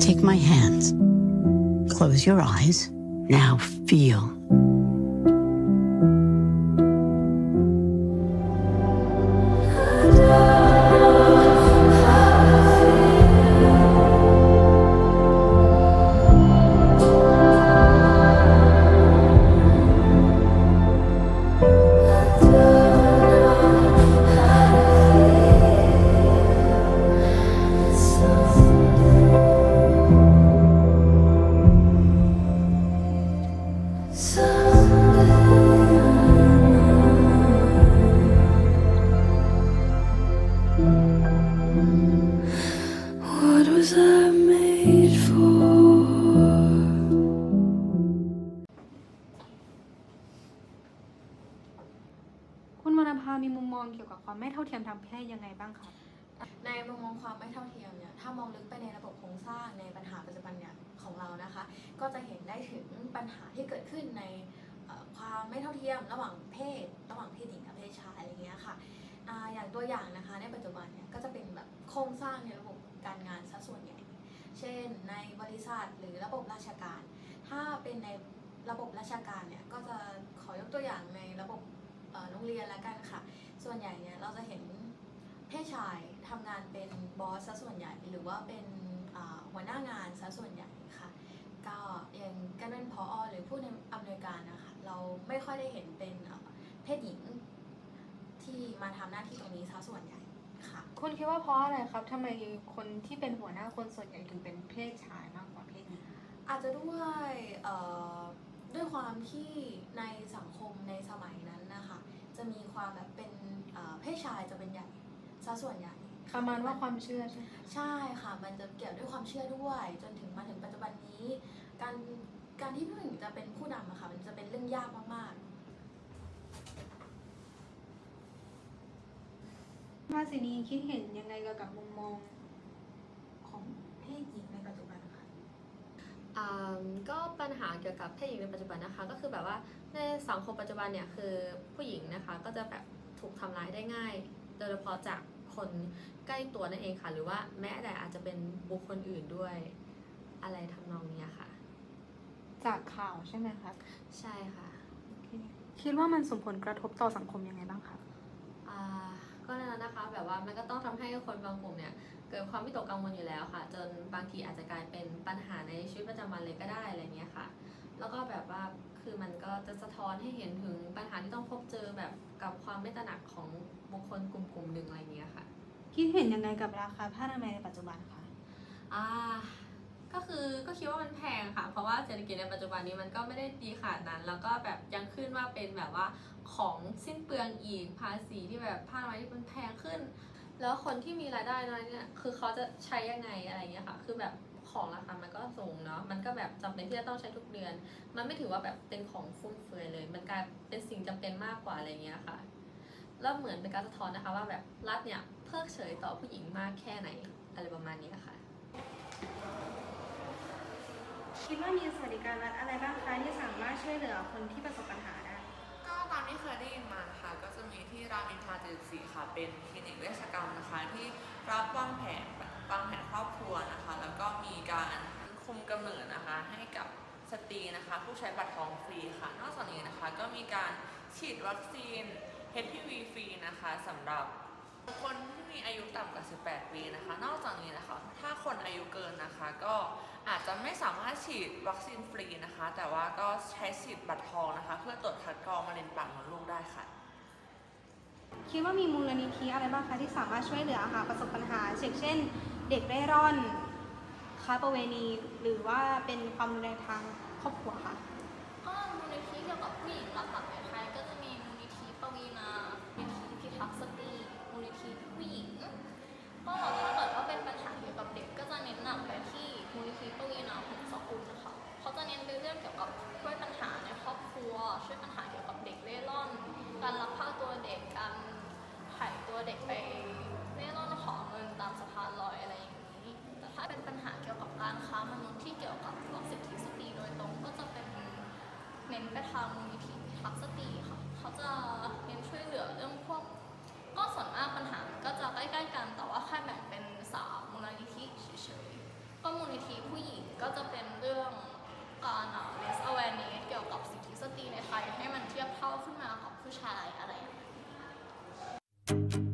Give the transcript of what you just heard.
Take my hands. Close your eyes. Now feel. คุณวรรณภามีมุมมองเกี่ยวกับความไม่เท่าเทียมทางเพศยังไงบ้างคะในมุมมองความไม่เท่าเทียมเนี่ยถ้ามองลึกไปในระบบโครงสร้างในปัญหาปัจจุบันเนี่ยของเรานะคะ ก็จะเห็นได้ถึงปัญหาที่เกิดขึ้นในความไม่เท่าเทียมระหว่างเพศ ระหว่างเพศหญิงกับเพศชายอะไรเงี้ยค่ะออย่างตัวอย่างนะคะในปัจจุบันเนี่ยก็จะเป็นแบบโครงสร้างในระบบการงานซะส่วนใหญ่ เช่น ในบริษัทหรือระบบราชการ ถ้าเป็นในระบบราชการเนี่ยก็จะขอยกตัวอย่างในระบบ โรงเรียนละกันค่ะ ส่วนใหญ่เนี่ยเราจะเห็นเพศชายทำงานเป็นบอสซะส่วนใหญ่ หรือว่าเป็นอ่าหัวหน้างานซะส่วนใหญ่ค่ะ ก็อย่างการเป็นพอหรือผู้อำนวยการนะคะเราไม่ค่อยได้เห็นเป็นเอ่อเพศหญิงที่มาทำหน้าที่ตรงนี้ซะส่วนใหญ่ค่ะคุณคิดว่าเพราะอะไรครับทำไมคนที่เป็นหัวหน้าคนส่วนใหญ่ถึงเป็นเพศชายมากกว่าเพศหญิงอาจจะด้วยเอ่อ ด้วยความที่ในสังคมในสมัยนั้นนะคะ จะมีความแบบเป็นเอ่อเพศชายจะเป็นใหญ่ซะส่วนใหญ่ประมาณว่าความเชื่อใช่ไหมใช่ค่ะ มันจะเกี่ยวด้วยความเชื่อด้วย จนถึงมาถึงปัจจุบันนี้ การการที่ผู้หญิงจะเป็นผู้นำอะค่ะ มันจะเป็นเรื่องยากมากๆภาสินีคิดเห็นยังไงเกี่ยวกับมุมมองของเพศหญิงในปัจจุบันคะ อ่า ก็ปัญหาเกี่ยวกับเพศหญิงในปัจจุบันนะคะ ก็คือแบบว่าในสังคมปัจจุบันเนี่ยคือผู้หญิงนะคะก็จะแบบถูกทำร้ายได้ง่าย โดยเฉพาะจากคนใกล้ตัวนั่นเองค่ะ หรือว่าแม้แต่อาจจะเป็นบุคคลอื่นด้วยอะไรทำนองเนี้ยค่ะ จากข่าวใช่ไหมครับใช่ค่ะ คิดว่ามันส่งผลกระทบต่อสังคมยังไงบ้างคะอ่าก็นั่นแหละนะคะแบบว่ามันก็ต้องทำให้คนบางกลุ่มเนี่ย เกิดความวิตกกังวลอยู่แล้วค่ะ จนบางทีอาจจะกลายเป็นปัญหาในชีวิตประจำวันเลยก็ได้อะไรเงี้ยค่ะ แล้วก็แบบว่าคือมันก็จะสะท้อนให้เห็นถึงปัญหาที่ต้องพบเจอแบบกับความไม่ตระหนักของบุคคลกลุ่มกลุ่มหนึ่งอะไรเงี้ยค่ะ คิดเห็นยังไงกับราคาผ้าอนามัยในปัจจุบันคะอ่าก็คือก็คิดว่ามันแพงค่ะ เพราะว่าเศรษฐกิจในปัจจุบันนี้มันก็ไม่ได้ดีขนาดนั้น แล้วก็แบบยังขึ้นว่าเป็นแบบว่าของสิ้นเปลืองอีกภาษีที่แบบผ้าอนามัยที่มันแพงขึ้น แล้วคนที่มีรายได้น้อยเนี่ย คือเขาจะใช้ยังไงอะไรเงี้ยค่ะ คือแบบของราคามันก็สูงเนาะ มันก็แบบจำเป็นที่จะต้องใช้ทุกเดือน มันไม่ถือว่าแบบเป็นของฟุ่มเฟือยเลย มันกลายเป็นสิ่งจำเป็นมากกว่าอะไรเงี้ยค่ะ แล้วเหมือนเป็นการสะท้อนนะคะว่าแบบรัฐเนี่ยเพิกเฉยต่อผู้หญิงมากแค่ไหนอะไรประมาณนี้ค่ะ คิดว่ามีสวัสดิการรัฐอะไรบ้างคะที่สามารถช่วยเหลือคนที่ประสบปัญหาได้ ที่เคยได้ยินมานะคะก็จะมีที่รามอินทรา74ค่ะ เป็นคลินิกเวชกรรมนะคะ ที่รับวางแผนวางแผนครอบครัวนะคะ แล้วก็มีการคุมกำเนิดนะคะ ให้กับสตรีนะคะ ผู้ใช้บัตรทองฟรีค่ะ นอกจากนี้นะคะก็มีการฉีดวัคซีน HPV ฟรีนะคะสำหรับ คนที่มีอายุต่ำกว่า 18 ปีนะคะ นอกจากนี้นะคะ ถ้าคนอายุเกินนะคะ ก็อาจจะไม่สามารถฉีดวัคซีนฟรีนะคะ แต่ว่าก็ใช้สิทธิ์บัตรทองนะคะ เพื่อตรวจคัดกรองมะเร็งปากมดลูกได้ค่ะ คิดว่ามีมูลนิธิอะไรบ้างคะที่สามารถช่วยเหลือค่ะประสบปัญหาเช่นเช่น เด็กเร่ร่อนค้าประเวณีหรือว่าเป็นความรุนแรงทางครอบครัวค่ะก็มูลนิธิเกี่ยวกับผู้หญิงหลักๆในไทยก็จะมีมูลนิธิปวีนามูลนิธิพิทักษ์สตรี จะเป็นเรื่องการอะ raise awareness เกี่ยวกับสิทธิสตรีในไทยให้มันเทียบเท่าขึ้นมากับผู้ชายอะไรอย่างเงี้ย